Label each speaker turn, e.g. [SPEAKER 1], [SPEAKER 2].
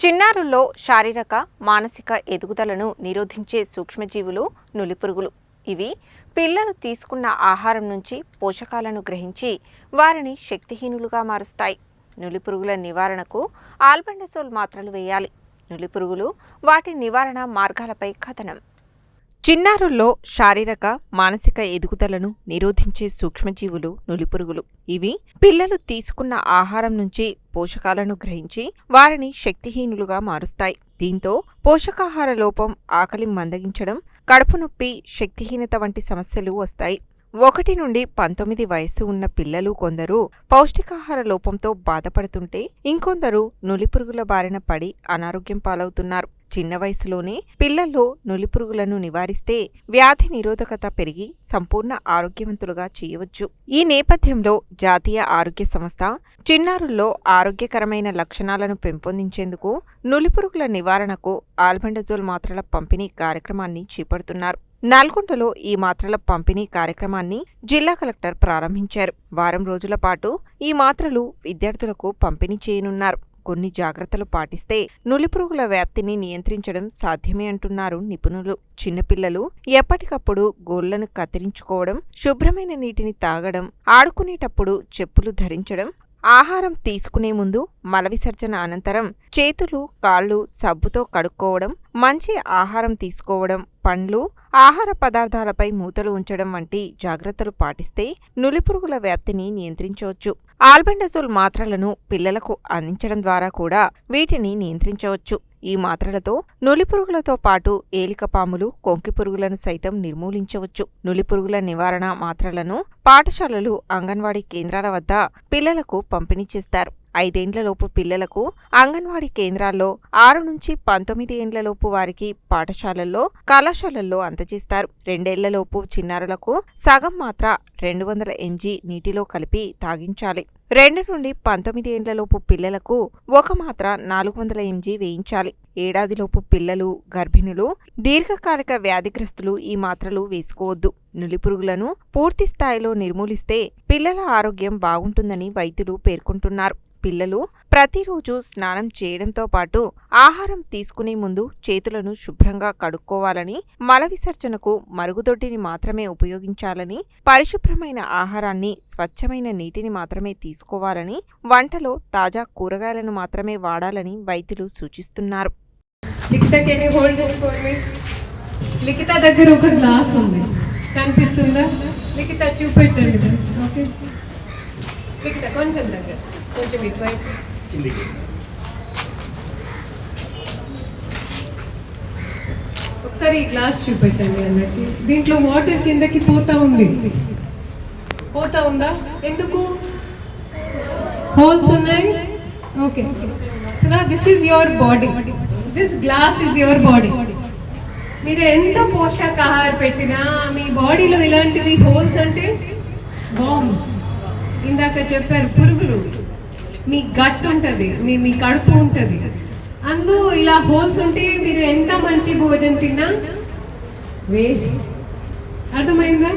[SPEAKER 1] చిన్నారుల్లో శారీరక మానసిక ఎదుగుదలను నిరోధించే సూక్ష్మజీవులు నులిపురుగులు. ఇవి పిల్లలు తీసుకున్న ఆహారం నుంచి పోషకాలను గ్రహించి వారిని శక్తిహీనులుగా మారుస్తాయి. నులిపురుగుల నివారణకు ఆల్బండసోల్ మాత్రలు వేయాలి. నులిపురుగులు వాటి నివారణ మార్గాలపై కథనం. చిన్నారుల్లో శారీరక మానసిక ఎదుగుదలను నిరోధించే సూక్ష్మజీవులు నులిపురుగులు. ఇవి పిల్లలు తీసుకున్న ఆహారం నుంచి పోషకాలను గ్రహించి వారిని శక్తిహీనులుగా మారుస్తాయి. దీంతో పోషకాహార లోపం ఆకలి మందగించడం కడుపు నొప్పి శక్తిహీనత వంటి సమస్యలు వస్తాయి. ఒకటి నుండి పంతొమ్మిది వయస్సు ఉన్న పిల్లలు కొందరు పౌష్టికాహార లోపంతో బాధపడుతుంటే ఇంకొందరు నులిపురుగుల బారిన పడి అనారోగ్యం పాలవుతున్నారు. చిన్న వయసులోనే పిల్లల్లో నులిపురుగులను నివారిస్తే వ్యాధి నిరోధకత పెరిగి సంపూర్ణ ఆరోగ్యవంతులుగా చేయవచ్చు. ఈ నేపథ్యంలో జాతీయ ఆరోగ్య సంస్థ చిన్నారుల్లో ఆరోగ్యకరమైన లక్షణాలను పెంపొందించేందుకు నులిపురుగుల నివారణకు ఆల్బండజోల్ మాత్రల పంపిణీ కార్యక్రమాన్ని చేపడుతున్నారు. నల్గొండలో ఈ మాత్రల పంపిణీ కార్యక్రమాన్ని జిల్లా కలెక్టర్ ప్రారంభించారు. వారం రోజుల పాటు ఈ మాత్రలు విద్యార్థులకు పంపిణీ చేయనున్నారు. కొన్ని జాగ్రత్తలు పాటిస్తే నులిపురుగుల వ్యాప్తిని నియంత్రించడం సాధ్యమే అంటున్నారు నిపుణులు. చిన్నపిల్లలు ఎప్పటికప్పుడు గోళ్ళను కత్తిరించుకోవడం శుభ్రమైన నీటిని తాగడం ఆడుకునేటప్పుడు చెప్పులు ధరించడం ఆహారం తీసుకునే ముందు మల విసర్జన అనంతరం చేతులు కాళ్ళు సబ్బుతో కడుక్కోవడం మంచి ఆహారం తీసుకోవడం పండ్లు ఆహార పదార్థాలపై మూతలు ఉంచడం వంటి జాగ్రత్తలు పాటిస్తే నులిపురుగుల వ్యాప్తిని నియంత్రించవచ్చు. ఆల్బెండజోల్ మాత్రలను పిల్లలకు అందించడం ద్వారా కూడా వీటిని నియంత్రించవచ్చు. ఈ మాత్రలతో నులిపురుగులతో పాటు ఏలికపాములు కొంకి పురుగులను సైతం నిర్మూలించవచ్చు. నులిపురుగుల నివారణ మాత్రలను పాఠశాలలు అంగన్వాడీ కేంద్రాల వద్ద పిల్లలకు పంపిణీ చేస్తారు. ఐదేండ్లలోపు పిల్లలకు అంగన్వాడీ కేంద్రాల్లో ఆరు నుంచి పంతొమ్మిది ఏండ్లలోపు వారికి పాఠశాలల్లో కళాశాలల్లో అందజేస్తారు. రెండేళ్ళలోపు చిన్నారులకు సగం మాత్ర రెండు వందల ఎంజీ నీటిలో కలిపి తాగించాలి. రెండు నుండి పంతొమ్మిది ఏండ్లలోపు పిల్లలకు ఒక మాత్ర నాలుగు వందల ఎంజీ వేయించాలి. ఏడాదిలోపు పిల్లలు గర్భిణులు దీర్ఘకాలిక వ్యాధిగ్రస్తులు ఈ మాత్రలు వేసుకోవద్దు. నులిపురుగులను పూర్తి స్థాయిలో నిర్మూలిస్తే పిల్లల ఆరోగ్యం బాగుంటుందని వైద్యులు పేర్కొంటున్నారు. పిల్లలు ప్రతిరోజు స్నానం చేయడంతో పాటు ఆహారం తీసుకునే ముందు చేతులను శుభ్రంగా కడుక్కోవాలని మల విసర్జనకు మరుగుదొడ్డిని మాత్రమే ఉపయోగించాలని పరిశుభ్రమైన ఆహారాన్ని స్వచ్ఛమైన నీటిని మాత్రమే తీసుకోవాలని వంటలో తాజా కూరగాయలను మాత్రమే వాడాలని వైద్యులు సూచిస్తున్నారు.
[SPEAKER 2] లిఖిత దగ్గర ఒక గ్లాస్ ఉంది. కనిపిస్తుందా? లిఖిత చూపెట్టండి. ఓకే. లిఖిత కొంచెం దగ్గర. కొంచెం ఇటువైపు. ఒకసారి ఈ గ్లాస్ చూపెట్టండి అన్నట్టు. దీంట్లో వాటర్ కిందకి పోతా ఉంది. పోతా ఉందా? ఎందుకు? హోల్స్ ఉన్నాయి? ఓకే. సో నా this is your body this glass is your body మీరు ఎంత పోషకాహారం పెట్టినా మీ బాడీలో ఇలాంటివి హోల్స్ అంటే బాంబ్స్. ఇందాక చెప్పారు పురుగులు. మీ గట్ ఉంటుంది మీ మీ కడుపు ఉంటుంది. అందు ఇలా హోల్స్ ఉంటే మీరు ఎంత మంచి భోజనం తిన్నా వేస్ట్. అర్థమైందా?